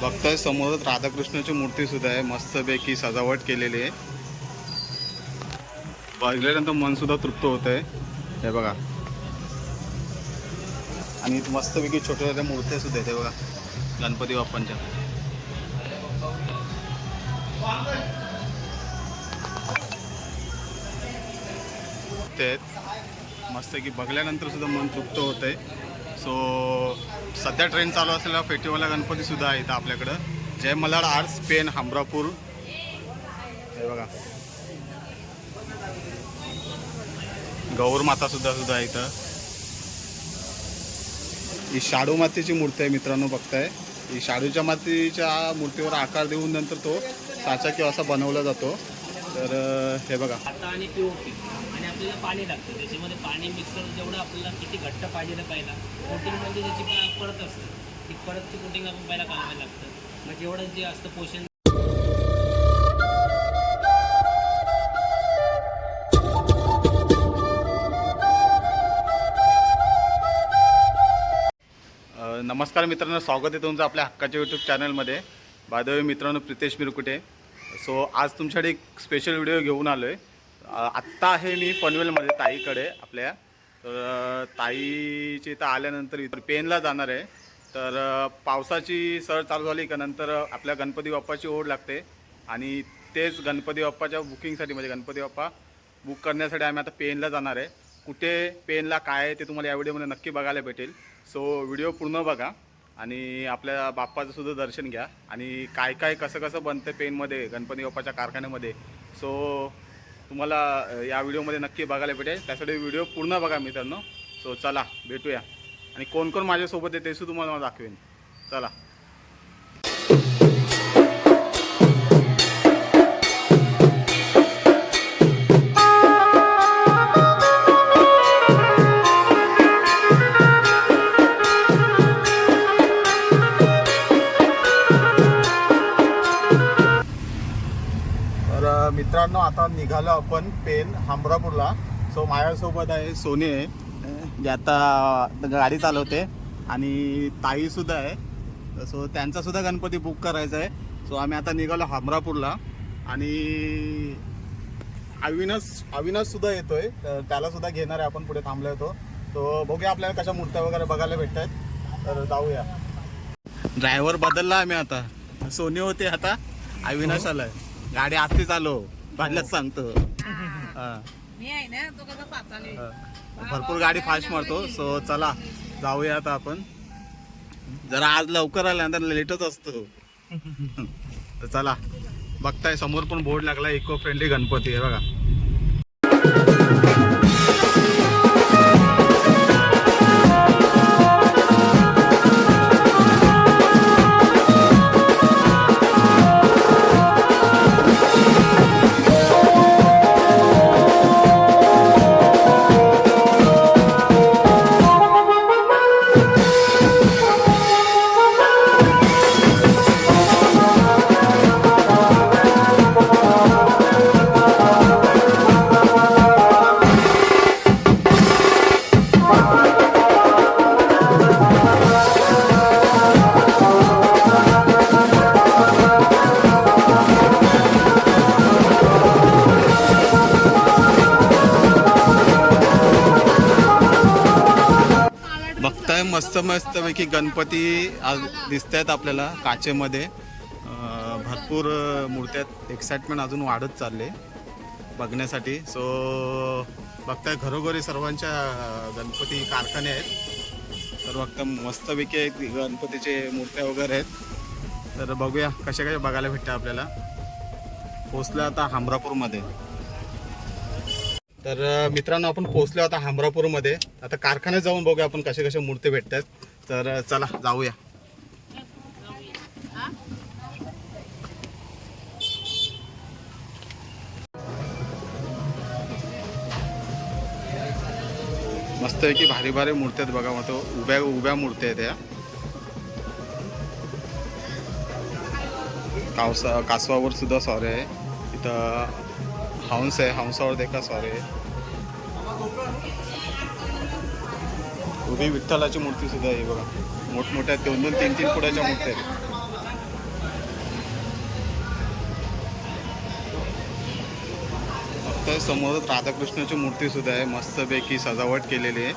बघताय समोरच राधाकृष्णाची मूर्ती सुद्धा आहे. मस्तपैकी सजावट केलेली आहे. बघल्यानंतर मन सुद्धा तृप्त होत आहे हे बघा. आणि मस्तपैकी छोट्या छोट्या मूर्त्या सुद्धा आहेत. हे बघा. गणपती बाप्पांच्या. ते आहेत. मस्त की बघल्यानंतर सुद्धा मन तृप्त होत आहे सो सध्या ट्रेन चालू असलेला फेटीवाला गणपतीसुद्धा आहे इथं आपल्याकडं. जय मल्हार आर्ट्स पेन हमरापूर. हे बघा. गौर माता सुद्धा सुद्धा इथं. ही शाडू मातीची मूर्ती आहे मित्रांनो बघताय. ही शाडूच्या मातीच्या मूर्तीवर आकार देऊन नंतर तो साचा किंवा असा बनवला जातो. तर हे बघा. आपल्याला पाणी लागतं. त्याच्यामध्ये पाणी मिक्सर जेवढं आपल्याला किती घट्ट पाहिजे पहिला कोटिंग म्हणजे त्याची प- परत असते. ती परतची कोटिंग आपण पहिला करायला लागतं. मग जेवढं जे असतं पोषण नमस्कार मित्रांनो स्वागत आहे तुमचं आपल्या हक्काच्या यूट्यूब चॅनलमध्ये बाय मित्रांनो प्रितेश मिरकुटे. सो आज तुमच्याकडे एक स्पेशल व्हिडिओ घेऊन आलो आहे आत्ता आहे मी पनवेलमध्ये ताईकडे आपल्या. तर ताईची इथं आल्यानंतर इथं पेनला जाणार आहे. तर पावसाची सर चालू झाली का नंतर आपल्या गणपती बाप्पाची ओढ लागते. आणि तेच गणपती बाप्पाच्या बुकिंगसाठी म्हणजे गणपती बाप्पा बुक करण्यासाठी आम्ही आता पेनला जाणार आहे. कुठे पेनला काय आहे ते तुम्हाला या व्हिडिओमध्ये नक्की बघायला भेटेल. सो व्हिडिओ पूर्ण बघा आणि आपल्या बाप्पाचं सुद्धा दर्शन घ्या. आणि काय काय कसं कसं बनतं पेनमध्ये गणपती बाप्पाच्या कारखान्यामध्ये. सो तुम्हाला या व्हिडिओमध्ये नक्की बघायला भेटेल. त्यासाठी व्हिडिओ पूर्ण बघा मित्रांनो. सो चला भेटूया. आणि कोण कोण माझ्यासोबत आहे ते सुद्धा तुम्हाला दाखवेन. चला. निघालो आपण पेन हमरापूरला सो माझ्यासोबत आहे सोनी आहे जे आता गाडी चालवते आणि ताईसुद्धा आहे. सो त्यांचासुद्धा गणपती बुक करायचा आहे. सो आम्ही आता निघालो हमरापूरला आणि अविनाश अविनाशसुद्धा येतो आहे तर त्यालासुद्धा घेणार आहे आपण पुढे थांबलो होतो. तो बघूया आपल्याला कशा मूर्त्या वगैरे बघायला भेटत आहेत तर जाऊया. ड्रायव्हर बदलला आम्ही आता. सोनी होते आता. अविनाश आलाय. गाडी आजची चालू भाडल्याच सांगतो. हा, मी आहे ना तो कसा पाचाले. भरपूर गाडी फास्ट मारतो. सो चला जाऊया आता आपण. जरा आज लवकर आल्यानंतर लेटच असतो. तर चला बघताय समोर पण बोर्ड लागला इको फ्रेंडली गणपती आहे बघा. मस्तपैकी गणपती आज दिसत आहेत आपल्याला काचेमध्ये. भरपूर मूर्त्यात एक्साइटमेंट अजून वाढत चालले बघण्यासाठी. सो बघताय घरोघरी सर्वांच्या गणपती कारखाने आहेत. तर बघता मस्तपैकी गणपतीचे मूर्त्या वगैरे आहेत. तर बघूया कशा कशा बघायला भेटतं आपल्याला. पोचलं आता हमरापूरमध्ये तर मित्रांनो आपण पोचलो आता हमरापूरमध्ये आता कारखान्यात जाऊन बघूया आपण कसे कसे मूर्ती भेटतात. तर चला जाऊया. मस्त आहे की भारी भारी मूर्त्या आहेत बघा मग तो उभ्या उभ्या मूर्त्या आहेत या. कावसा कासवावर सुद्धा सॉरी आहे. इथं हंस आहे हंसावर देखा सॉरी आहे. उभी विठ्ठलाची मूर्ती सुद्धा आहे बघा. मोठमोठ्या दोन दोन तीन तीन फुटाच्या मूर्त्या आहेत. समोर राधाकृष्णाची मूर्ती सुद्धा आहे. मस्तपैकी सजावट केलेली आहे.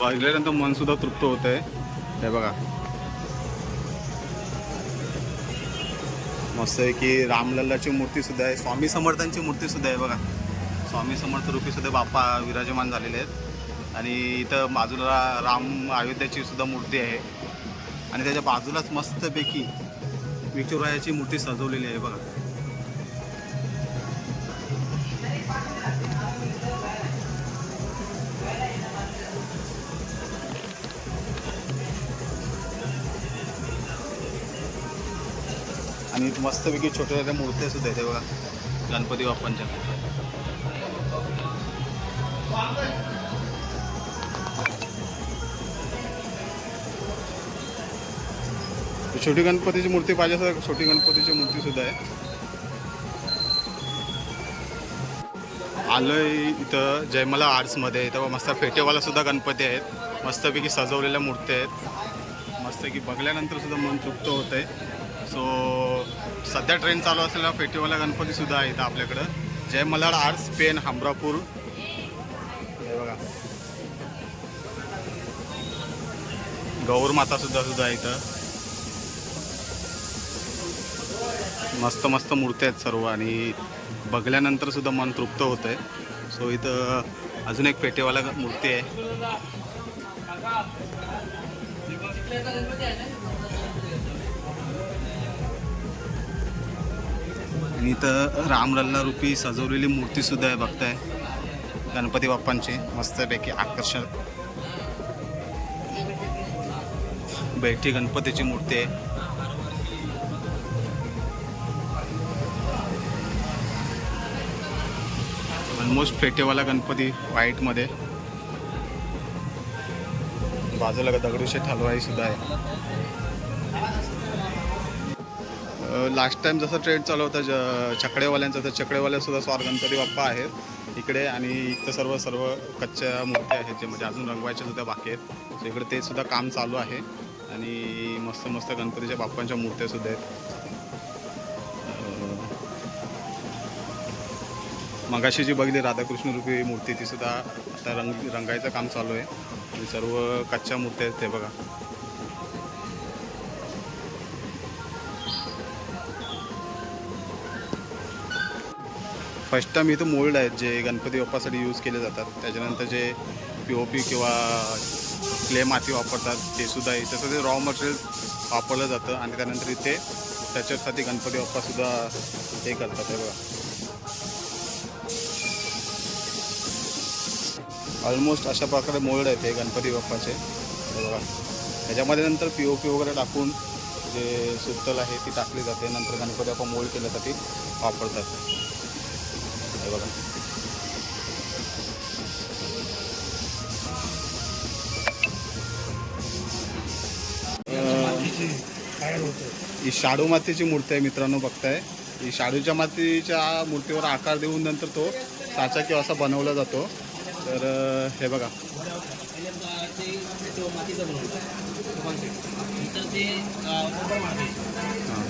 पाहिल्यानंतर मन सुद्धा तृप्त होत आहे. हे बघा. मस्त आहे की रामलल्लाची मूर्ती सुद्धा आहे. स्वामी समर्थांची मूर्ती सुद्धा आहे बघा. स्वामी समर्थ रूपी सुद्धा बाप्पा विराजमान झालेले आहेत. आणि इथं बाजूला राम अयोध्याची सुद्धा मूर्ती आहे. आणि त्याच्या बाजूलाच मस्तपैकी विठुरायाची मूर्ती सजवलेली आहे बघा. आणि मस्तपैकी छोट्या छोट्या मूर्त्या सुद्धा आहेत बघा. गणपती बाप्पांच्या. छोटी गणपतीची मूर्ती पाहिजे असेल छोटी गणपतीची मूर्ती सुद्धा आहे. आलोय इथं जयमला आर्ट्समध्ये इथं मस्त फेटेवाला सुद्धा गणपती आहेत. मस्तपैकी सजवलेल्या मूर्त्या आहेत. मस्तपैकी बघल्यानंतर सुद्धा मन तृप्त होत आहे सो सध्या ट्रेन चालू असलेला फेटेवाला गणपती सुद्धा आहे इथं आपल्याकडं. जय मलाड आर्ट्स पेन हमरापूर हे बघा. गौर माता सुद्धा सुद्धा इथं. मस्त मस्त मूर्त्या आहेत सर्व आणि बघल्यानंतर सुद्धा मन तृप्त होत आहे सो इथं अजून एक पेटेवाला मूर्ती आहे. आणि इथं रामलल्ला रूपी सजवलेली मूर्ती सुद्धा आहे बघताय. गणपती बाप्पांची मस्तपैकी आकर्षक बैठी गणपतीची मूर्ती आहे. ऑलमोस्ट फेटेवाला गणपती व्हाईटमध्ये बाजूला दगडूशेठ हलवाई सुद्धा आहे. लास्ट टाइम जसं ट्रेंड चालू होता ज चकडेवाल्यांचा तर चकडेवाल्यासुद्धा स्वार गणपती बाप्पा आहेत. इकडे आणि इथं सर्व सर्व कच्च्या मूर्त्या आहेत जे म्हणजे अजून रंगवायच्या सुद्धा बाकी आहेत. इकडे ते सुद्धा काम चालू आहे. आणि मस्त मस्त गणपतीच्या बाप्पांच्या मूर्त्या सुद्धा आहेत. मगाशी जी बघितली राधाकृष्ण रूपी मूर्ती ती सुद्धा आता रंग रंगायचं काम चालू आहे. सर्व कच्च्या मूर्त्या आहेत ते बघा. फर्स्ट टाइम इथं मोल्ड आहेत जे गणपती बाप्पासाठी यूज केले जातात. त्याच्यानंतर जे पी ओ पी किंवा क्ले माती वापरतात ते सुद्धा आहे. तसं ते रॉ मटेरियल वापरलं जातं. आणि त्यानंतर इथे त्याच्यासाठी गणपती बाप्पासुद्धा हे करतात. हे बघा. ऑलमोस्ट अशा प्रकारे मोल्ड आहे ते गणपती बाप्पाचे. बघा. त्याच्यामध्ये नंतर पी ओ पी वगैरे टाकून जे सुतल आहे ती टाकली जाते. नंतर गणपती बाप्पा मोल्ड केल्यासाठी वापरतात. हे बघा. ही शाडू मातीची मूर्ती आहे मित्रांनो बघताय. ही शाडूच्या मातीच्या मूर्तीवर आकार देऊन नंतर तो साचा किंवा असा बनवला जातो. तर हे बघा. हां.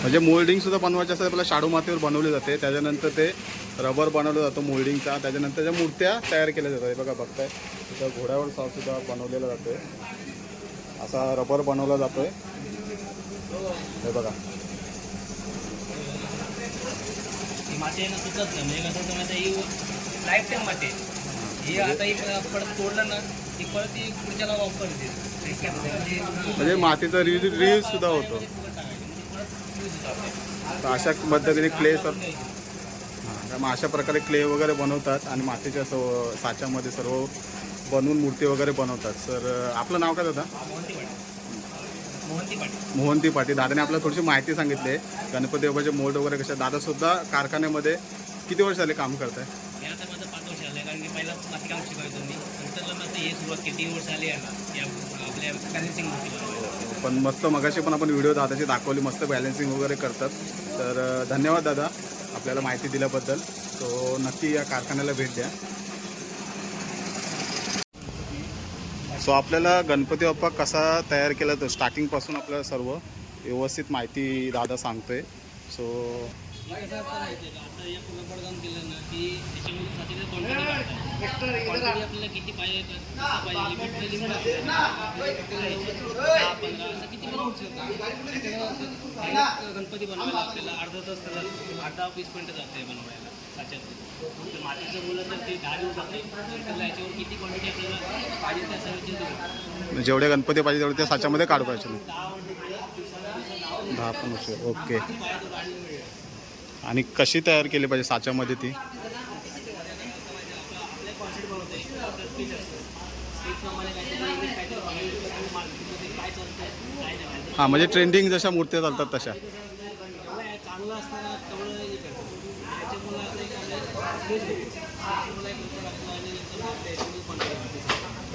म्हणजे मोल्डिंग सुद्धा बनवायचे असतात आपल्या शाडू मातीवर बनवले जाते. त्याच्यानंतर ते रबर बनवलं जातं मोल्डिंगचा त्याच्यानंतर त्या मूर्त्या तयार केल्या जातात हे बघा बघताय. तिथं घोड्यावर साव सुद्धा बनवलेला जातोय. असा रबर बनवला जातोय. हे बघा. माती सुचत नाही. म्हणजे कसं माहिती लाईफ टाईम माती ही आता परत तोडलं ना ती परत ती पुढच्याला वापरते म्हणजे मातीचा रि रियूज सुद्धा होतो. तर अशा पद्धतीने क्ले सर मग अशा प्रकारे क्ले वगैरे बनवतात आणि मातीच्या सर्व साच्यामध्ये सर्व बनवून मूर्ती वगैरे बनवतात. सर आपलं नाव काय दादा? मोहंती पाटी मोहंती पाटी मोहंती पाटील. दादाने आपल्याला थोडीशी माहिती सांगितली आहे. गणपती बाबाचे मोल्ड वगैरे कशा दादासुद्धा कारखान्यामध्ये किती वर्ष झाले काम करताय? हे आता माझं पाच वर्ष आलं कारण की पहिला मातीकाम शिकायचो मी नंतर मग हे सुरुवात केली. तीन वर्ष आली आहे या आपल्या बॅलेन्सिंग पण मस्त मगाशी पण आपण व्हिडिओ दादाची दाखवली मस्त बॅलन्सिंग वगैरे करतात. तर धन्यवाद दादा आपल्याला माहिती दिल्याबद्दल. तो नक्की या कारखान्याला भेट द्या. सो आपल्याला गणपती बाप्पा कसा तयार केला तर स्टार्टिंगपासून आपल्याला सर्व व्यवस्थित माहिती दादा सांगतोय. सो आता या केलं ना की त्याच्यामध्ये आपल्याला किती पाहिजे किती पण होऊ गणपती बनवायला आपल्याला अर्धा तास त्याला अर्धा वीस मिनटं जाते बनवायला साच्यात तर मातीचं बोललं तर ते दहा दिवस जाते त्याला याच्यावर किती क्वांटिटी आपल्याला पाहिजे त्या सगळ्याची जेवढे गणपती पाहिजे तेवढे त्या साच्यामध्ये काढू पाहिजे दहा दिवसाला पण ओके. आणि कशी तयार केली पाहिजे साच्यामध्ये ती आपल्या कॉन्सेप्ट बनवते आपलं स्पीच असतं स्पीचप्रमाणे काहीतरी वेगळं काहीतरी बघायचं मार्केटमध्ये काय चालतं काय नाही हां म्हणजे ट्रेंडिंग जशा मूर्त्या चालतात तशा. चांगलं असताना तेवढं हे त्याच्यामुळे असं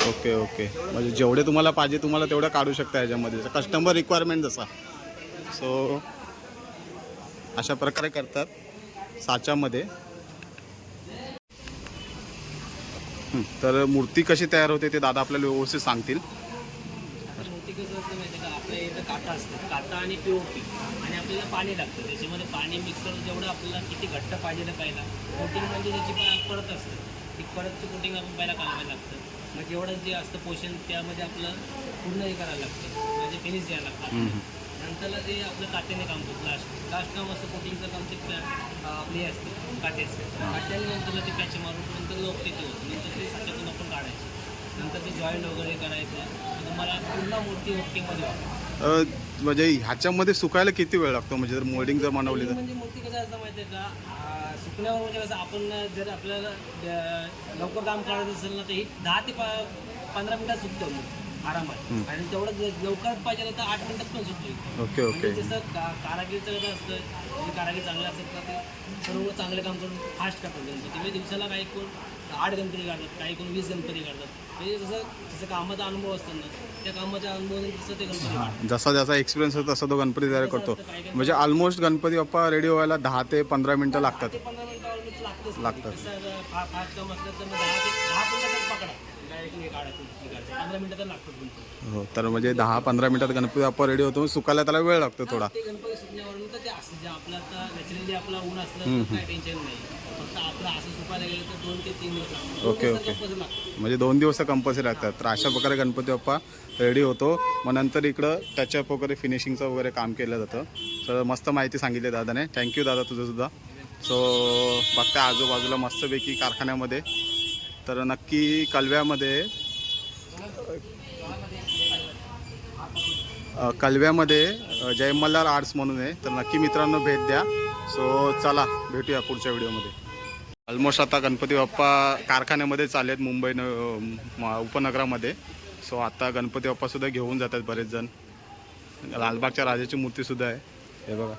ओके ओके. म्हणजे जेवढे तुम्हाला पाहिजे तुम्हाला तेवढं काढू शकता याच्यामध्ये. कस्टमर रिक्वायरमेंट जसा. सो अशा प्रकारे करतात साच्यामध्ये हं, तर मूर्ती कशी तयार होते ते दादा आपल्याला व्यवस्थित सांगतील. कसं असतं माहिती का? आपल्या इथं काटा असतं काटा आणि आणि आपल्याला पाणी लागतं. त्याच्यामध्ये पाणी मिक्स करून जेवढं आपल्याला किती घट्ट पाहिजे पहिला कोटिंग म्हणजे त्याची पा- परत असतं. ती परतची कोटिंग आपण पहिला कालवायला लागतं. मग जेवढं जे असतं पोषण त्यामध्ये आपलं पूर्ण हे करायला लागतं. म्हणजे फिनिश द्यायला लागतं. नंतरला ते आपलं काट्याने काम करतो. लास्ट लास्ट काम असतं कोटिंगचं काम ते आपली असते काट्याचं काट्याने नंतरला ते पॅच मारून नंतर लोक ते होतं. नंतर ते साच्यातून आपण काढायचे. नंतर ते जॉईंट वगैरे करायचं. तुम्हाला पूर्ण मूर्ती ओकेमध्ये वाटतं म्हणजे ह्याच्यामध्ये सुकायला किती वेळ लागतो? म्हणजे जर मोल्डिंग जर बनवली तर? म्हणजे मूर्ती कसं असतं माहिती आहे का सुकण्यावर म्हणजे कसं आपण जर आपल्याला लवकर काम करायचं असेल ना तर ही दहा ते प- पंधरा मिनिटात सुकतो आरामात. आणि तेवढं जर लवकर पाहिजे तर आठ मिनिटात पण सुकतो ओके ओके. जसं कारागीरचं कसं असतं कारागीर चांगले असतात का ते सर्व चांगले काम करून फास्ट करतात गणपती म्हणजे दिवसाला काही कोण आठ गणपती काढतात काही कोण वीस गणपती काढतात. म्हणजे जसं जसं कामाचा अनुभव असतो ना त्या कामाच्या अनुभवाने तसं ते गणपती जसा जसा एक्सपिरियन्स होतो तसा तो गणपती तयार करतो. म्हणजे ऑलमोस्ट गणपती बाप्पा रेडी व्हायला दहा ते पंधरा मिनटं लागतात. लागतात. तसं फा- फास्ट काम असलं तर मग दहा ते दहा मिनिटातच पकडा. डायरेक्टली काढायचं हे तर म्हणजे दहा पंधरा मिनिटात गणपती बाप्पा रेडी होतो. सुकायला त्याला वेळ लागतो थोडा. ते गणपती सुकण्यावरून तर ते असतं. जे आपलं आता नॅचरली आपला ऊन असलं तर काय टेन्शन नाही. फक्त आपलं असं सुकायला गेलं तर दोन ते तीन दिवस लागतात. दोन ओके, ओके. म्हणजे दोन दिवस कंपल्सरी लागतात तर अशा प्रकारे गणपती बाप्पा रेडी होतो. मग नंतर इकडं टचअप वगैरे फिनिशिंगचं वगैरे काम केलं जातं. तर मस्त माहिती सांगितली दादाने. थँक्यू दादा तुझं सुद्धा. सो बघता आजूबाजूला मस्तपैकी कारखान्यामध्ये. तर नक्की कलव्यामध्ये कालव्यामध्ये कलव्यामध्ये जय मल्हार आर्ट्स म्हणून आहे. तर नक्की मित्रांनो भेट द्या. सो चला भेटूया पुढच्या व्हिडिओमध्ये. ऑलमोस्ट आता गणपती बाप्पा कारखान्यामध्ये चाललेत मुंबई न उपनगरामध्ये. सो आता गणपती बाप्पासुद्धा घेऊन जातात बरेच जण. लालबागच्या राजाची मूर्तीसुद्धा आहे. हे बघा.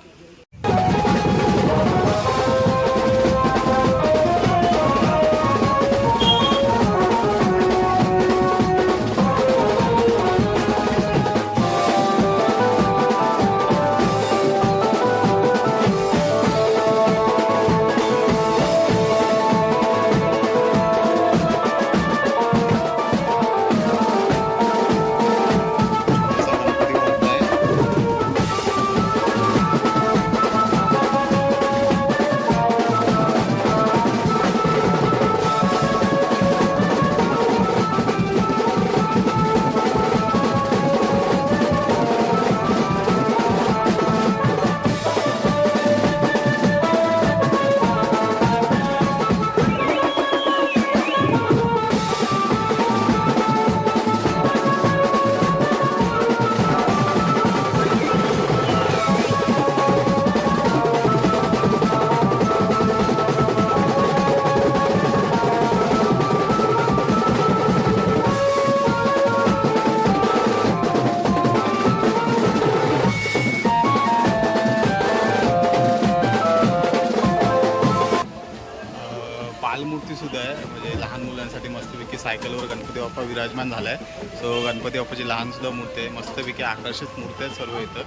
मस्तपैकी गणपती बाप्पा विराजमान झाला आहे सो गणपती बाप्पाची लहानसुद्धा मूर्ती आहे. मस्तपैकी आकर्षित मूर्ती आहेत सर्व इथं.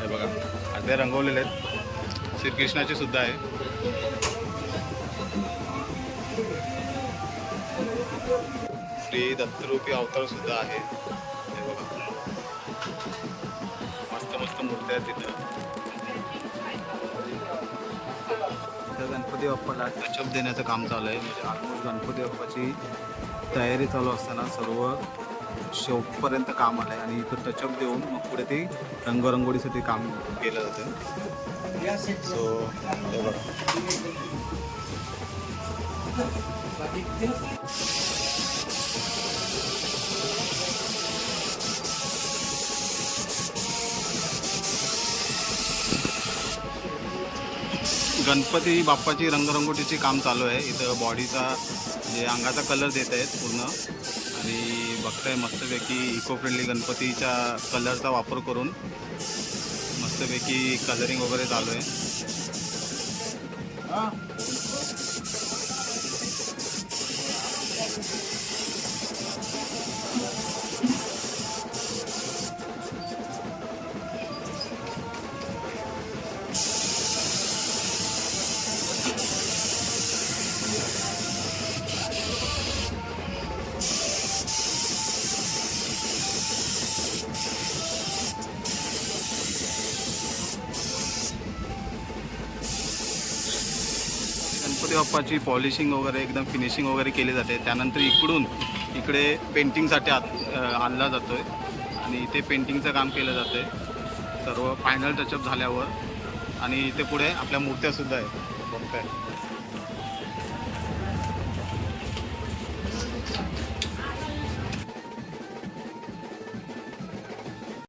हे बघा. अर्धे रंगवलेले आहेत. श्रीकृष्णाची सुद्धा आहे. श्री दत्तरूपी अवतार सुद्धा आहे. हे बघा. मस्त मस्त मूर्ती आहेत तिथं. इथं गणपती बाप्पाला टचअप देण्याचं काम चालू आहे. म्हणजे ऑलमोस्ट गणपती बाप्पाची तयारी चालू असताना सर्व शेवटपर्यंत काम आलं आहे आणि इथं टचअप देऊन मग पुढे ते रंगरंगोळीसाठी काम केलं जातं. सो बघा. गणपती बाप्पाची रंगरंगोटीचे काम चालू आहे. इथं बॉडीचा जे अंगाचा कलर देत आहेत पूर्ण. आणि बघताय मस्तपैकी इको फ्रेंडली गणपतीच्या कलरचा वापर करून मस्तपैकी कलरिंग वगैरे चालू आहे. बाप्पाची पॉलिशिंग वगैरे एकदम फिनिशिंग वगैरे केली जाते. त्यानंतर इकडून इकडे पेंटिंगसाठी आत आणला जातो आहे आणि इथे पेंटिंगचं काम केलं जातं आहे सर्व फायनल टचअप झाल्यावर. आणि इथे पुढे आपल्या मूर्त्यासुद्धा आहे बघताय.